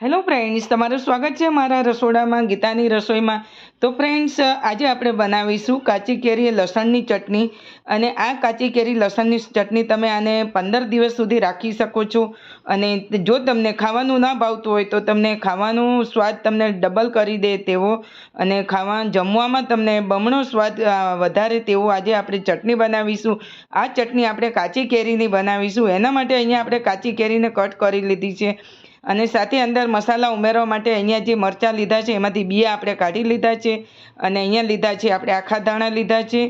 Hello friends તમારું સ્વાગત છે મારા રસોડામાં, ગીતાની રસોઈમાં. તો ફ્રેન્ડ્સ આજે આપણે બનાવીશું કાચી કેરી લસણની ચટણી. અને આ કાચી કેરી લસણની ચટણી તમે આને પંદર દિવસ સુધી રાખી શકો છો. અને જો તમને ખાવાનું ના ભાવતું હોય, તો તમને ખાવાનું સ્વાદ તમને ડબલ કરી દે તેવો. અને ખાવા, જમવામાં તમને બમણો સ્વાદ વધારે તેવો આજે આપણે ચટણી બનાવીશું. આ ચટણી આપણે કાચી કેરીની બનાવીશું. એના માટે અહીંયા આપણે કાચી કેરીને કટ કરી લીધી છે. અને સાથે અંદર મસાલા ઉમેરવા માટે અહીંયા જે મરચાં લીધા છે, એમાંથી બીયા આપણે કાઢી લીધા છે અને અહીંયા લીધા છે આપણે આખા ધાણા લીધા છે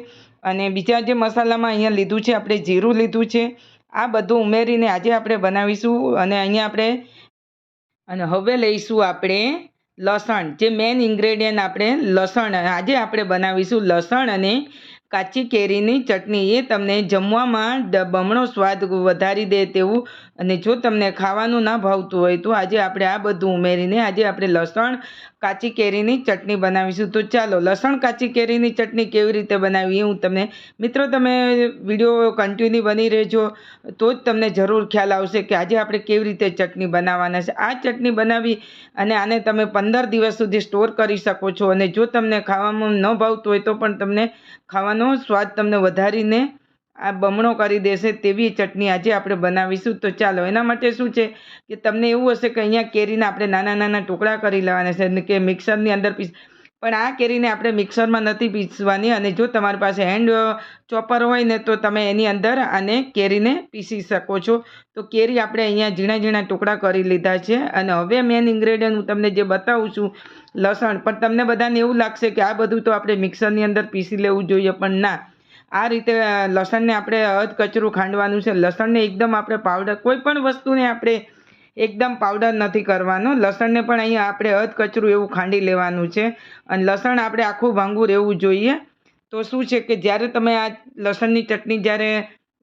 અને બીજા જે મસાલામાં અહીંયા લીધું છે, આપણે જીરું લીધું છે. આ બધું ઉમેરીને આજે આપણે બનાવીશું અને અહીંયા આપણે અને હવે લઈશું આપણે લસણ, જે મેઇન ઇન્ગ્રેડિયન્ટ આપણે લસણ આજે આપણે બનાવીશું લસણ અને કાચી કેરીની ચટણી. એ તમને જમવામાં બમણો સ્વાદ વધારી દે તેવું અને જો તમને ખાવાનું ના ભાવતું હોય તો આજે આપણે આ બધું ઉમેરીને આજે આપણે લસણ કાચી કેરીની ચટણી બનાવીશું. તો ચાલો, લસણ કાચી કેરીની ચટણી કેવી રીતે બનાવી હું તમને, મિત્રો તમે વીડિયો કન્ટિન્યુ બની રહેજો, તો જ તમને જરૂર ખ્યાલ આવશે કે આજે આપણે કેવી રીતે ચટણી બનાવવાના છે. આ ચટણી બનાવી અને આને તમે પંદર દિવસ સુધી સ્ટોર કરી શકો છો અને જો તમને ખાવામાં ન ભાવતું હોય તો પણ તમને ખાવાનો સ્વાદ તમને વધારીને આ બમણો કરી દેશે તેવી ચટણી આજે આપણે બનાવીશું. તો ચાલો, એના માટે શું છે કે તમને એવું હશે કે અહીંયા કેરીના આપણે નાના નાના ટુકડા કરી લેવાના છે કે મિક્સરની અંદર પીસ, પણ આ કેરીને આપણે મિક્સરમાં નથી પીસવાની અને જો તમારી પાસે હેન્ડ ચોપર હોય ને તો તમે એની અંદર આને કેરીને પીસી શકો છો. તો કેરી આપણે અહીંયા ઝીણા ઝીણા ટુકડા કરી લીધા છે અને હવે મેન ઇન્ગ્રેડિયન્ટ હું તમને જે બતાવું છું, લસણ. પણ તમને બધાને એવું લાગશે કે આ બધું તો આપણે મિક્સરની અંદર પીસી લેવું જોઈએ, પણ ના. આ રીતે લસણને આપણે અધ કચરું ખાંડવાનું છે. લસણને એકદમ આપણે પાવડર કોઈ પણ વસ્તુને આપણે એકદમ પાવડર નથી કરવાનો. લસણને પણ અહીંયા આપણે અધ કચરું એવું ખાંડી લેવાનું છે. અને લસણ આપણે આખું ભાંગું રહેવું જોઈએ. તો શું છે કે જ્યારે તમે આ લસણની ચટણી, જ્યારે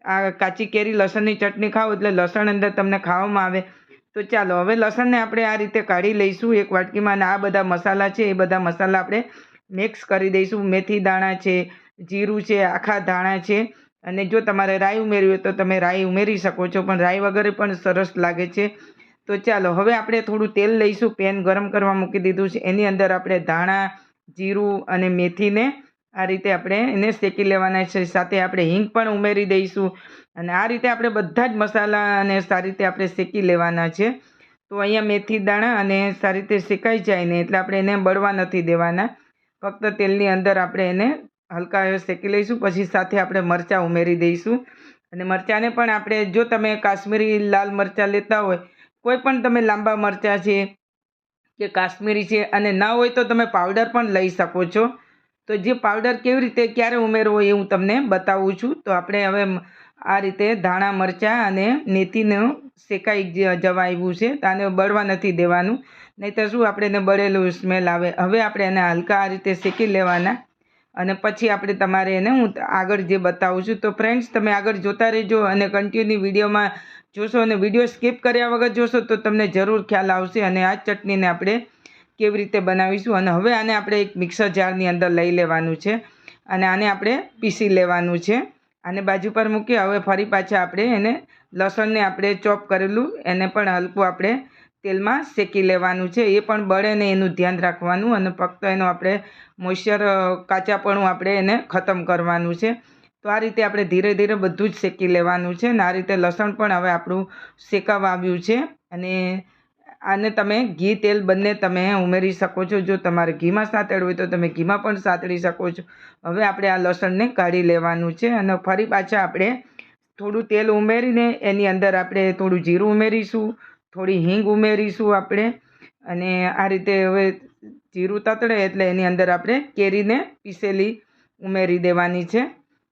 આ કાચી કેરી લસણની ચટણી ખાઓ એટલે લસણ અંદર તમને ખાવામાં આવે. તો ચાલો, હવે લસણને આપણે આ રીતે કાઢી લઈશું. એક વાટકીમાં અને આ બધા મસાલા છે, એ બધા મસાલા આપણે મિક્સ કરી દઈશું. મેથી દાણા છે જીરું છે, આખા ધાણા છે અને જો તમારે રાઈ ઉમેરવી હોય તો તમે રાઈ ઉમેરી શકો છો, પણ રાઈ વગર પણ સરસ લાગે છે. તો ચાલો, હવે આપણે થોડું તેલ લઈશું, પેન ગરમ કરવા મૂકી દીધું છે. એની અંદર આપણે ધાણા, જીરું અને મેથીને આ રીતે આપણે એને શેકી લેવાના છે. સાથે આપણે હિંગ પણ ઉમેરી દઈશું અને આ રીતે આપણે બધા જ મસાલા અને સારી રીતે આપણે શેકી લેવાના છે. તો અહીંયા મેથી દાણા અને સારી રીતે શેકાઈ જાય ને એટલે આપણે એને બળવા નથી દેવાના. ફક્ત તેલની અંદર આપણે એને હલકા એવો શેકી લઈશું, પછી સાથે આપણે મરચાં ઉમેરી દઈશું. અને મરચાંને પણ આપણે, જો તમે કાશ્મીરી લાલ મરચાં લેતા હોય, કોઈ પણ તમે લાંબા મરચાં છે કે કાશ્મીરી છે અને ના હોય તો તમે પાવડર પણ લઈ શકો છો. તો જે પાવડર કેવી રીતે ક્યારે ઉમેરવો એ હું તમને બતાવું છું. તો આપણે હવે આ રીતે ધાણા મરચાં અને નેતીનું શેકાઈ જવા આવ્યું છે. તો આને બળવા નથી દેવાનું. નહીં તો શું, આપણે એને બળેલું સ્મેલ આવે. હવે આપણે એને હલકા આ રીતે શેકી લેવાના. અને પછી આપણે તમારે એને હું આગળ જે બતાવું છું. તો ફ્રેન્ડ્સ તમે આગળ જોતા રહેજો અને કન્ટિન્યુ વિડીયોમાં જોશો અને વીડિયો સ્કીપ કર્યા વગર જોશો તો તમને જરૂર ખ્યાલ આવશે અને આ ચટણીને આપણે કેવી રીતે બનાવીશું અને હવે આને આપણે એક મિક્સર જારની અંદર લઈ લેવાનું છે અને આને આપણે પીસી લેવાનું છે. આને બાજુ પર મૂકી હવે ફરી પાછા આપણે એને લસણને આપણે ચોપ કરેલું, એને પણ હલકું આપણે તેલમાં શેકી લેવાનું છે, એ પણ બળે ને એનું ધ્યાન રાખવાનું અને ફક્ત એનો આપણે મોઈશ્ચર કાચાપણું આપણે એને ખતમ કરવાનું છે. તો આ રીતે આપણે ધીરે ધીરે બધું જ શેકી લેવાનું છે અને આ રીતે લસણ પણ હવે આપણું શેકાવા આવ્યું છે અને આને તમે ઘી, તેલ બંને તમે ઉમેરી શકો છો. જો તમારે ઘીમાં સાતડવું હોય તો તમે ઘીમાં પણ સાતળી શકો છો. હવે આપણે આ લસણને કાઢી લેવાનું છે અને ફરી પાછા આપણે થોડું તેલ ઉમેરીને એની અંદર આપણે થોડું જીરું ઉમેરીશું. થોડી હિંગ ઉમેરીશું આપણે અને આ રીતે હવે જીરું તતડે એટલે એની અંદર આપણે કેરીને પીસેલી ઉમેરી દેવાની છે.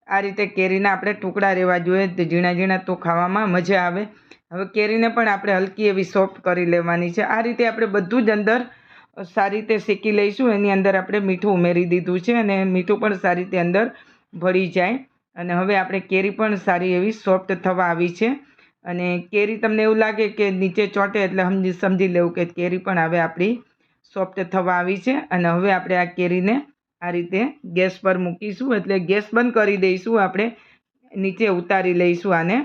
આ રીતે કેરીના આપણે ટુકડા રહેવા જોઈએ ઝીણા ઝીણા તો ખાવામાં મજા આવે. હવે કેરીને પણ આપણે હલકી એવી સોફ્ટ કરી લેવાની છે. આ રીતે આપણે બધું જ અંદર સારી રીતે શેકી લઈશું. એની અંદર આપણે મીઠું ઉમેરી દીધું છે અને મીઠું પણ સારી રીતે અંદર ભળી જાય. અને હવે આપણે કેરી પણ સારી એવી સોફ્ટ થવા આવી છે. અને કેરી તમને એવું લાગે કે નીચે ચોંટે એટલે સમજી સમજી લેવું કે કેરી પણ હવે આપણી સોફ્ટ થવા આવી છે. અને હવે આપણે આ કેરીને આ રીતે ગેસ પર મૂકીશું. એટલે ગેસ બંધ કરી દઈશું. આપણે નીચે ઉતારી લઈશું આને.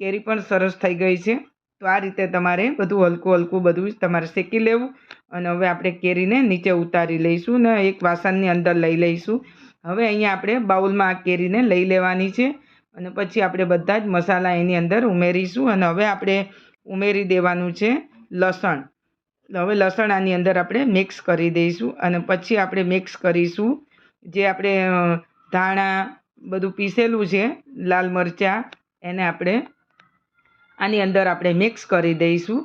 કેરી પણ સરસ થઈ ગઈ છે. તો આ રીતે તમારે બધું હલકું હલકું બધું તમારે શેકી લેવું. અને હવે આપણે કેરીને નીચે ઉતારી લઈશું ને એક વાસણની અંદર લઈ લઈશું. હવે અહીંયા આપણે બાઉલમાં આ કેરીને લઈ લેવાની છે. અને પછી આપણે બધા જ મસાલા એની અંદર ઉમેરીશું અને હવે આપણે ઉમેરી દેવાનું છે લસણ. હવે લસણ આની અંદર આપણે મિક્સ કરી દઈશું અને પછી આપણે મિક્સ કરીશું જે આપણે ધાણા બધું પીસેલું છે, લાલ મરચાં, એને આપણે આની અંદર આપણે મિક્સ કરી દઈશું.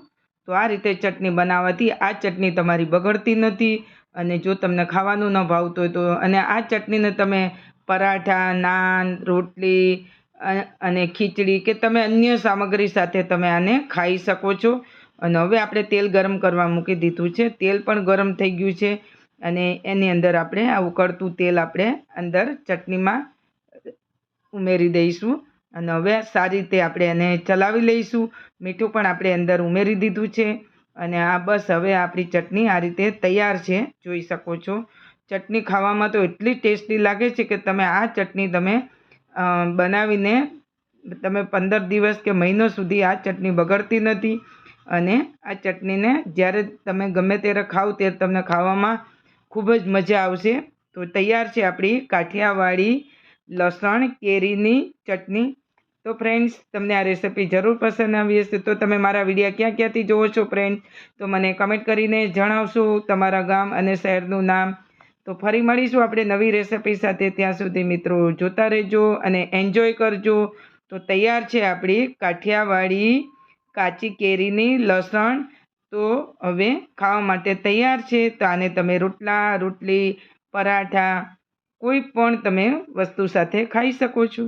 તો આ રીતે ચટણી બનાવવાથી આ ચટણી તમારી બગડતી નથી અને જો તમને ખાવાનું ન ભાવતું હોય તો, અને આ ચટણીને તમે પરાઠા, નાન, રોટલી અને ખીચડી કે તમે અન્ય સામગ્રી સાથે તમે આને ખાઈ શકો છો. અને હવે આપણે તેલ ગરમ કરવા મૂકી દીધું છે. તેલ પણ ગરમ થઈ ગયું છે અને એની અંદર આપણે આ ઉકળતું તેલ આપણે અંદર ચટણીમાં ઉમેરી દઈશું. અને હવે સારી રીતે આપણે એને ચલાવી લઈશું. મીઠું પણ આપણે અંદર ઉમેરી દીધું છે. અને આ બસ હવે આપણી ચટણી આ રીતે તૈયાર છે. જોઈ શકો છો. ચટણી ખાવામાં તો એટલી ટેસ્ટી લાગે છે કે તમે આ ચટણી તમે બનાવીને તમે પંદર દિવસ કે મહિનો સુધી આ ચટણી બગડતી નથી. અને આ ચટણીને જ્યારે તમે ગમે ત્યારે ખાવ ત્યારે તમને ખાવામાં ખૂબ જ મજા આવશે. તો તૈયાર છે આપણી કાઠિયાવાડી લસણ કેરીની ચટણી. તો ફ્રેન્ડ્સ, તમને આ રેસિપી જરૂર પસંદ આવી હશે તો તમે મારા વિડીયા ક્યાં ક્યાંથી જોવો છો ફ્રેન્ડ? તો મને કમેન્ટ કરીને જણાવશો. તમારા ગામ અને શહેરનું નામ તો ફરી મળીશું આપણે નવી રેસિપી સાથે. ત્યાં સુધી મિત્રો જોતા રહેજો અને એન્જોય કરજો. તો તૈયાર છે આપણી કાઠિયાવાડી કાચી કેરીની લસણ. તો હવે ખાવા માટે તૈયાર છે. તો આને તમે રોટલા, રોટલી, પરાઠા, કોઈ પણ તમે વસ્તુ સાથે ખાઈ શકો છો.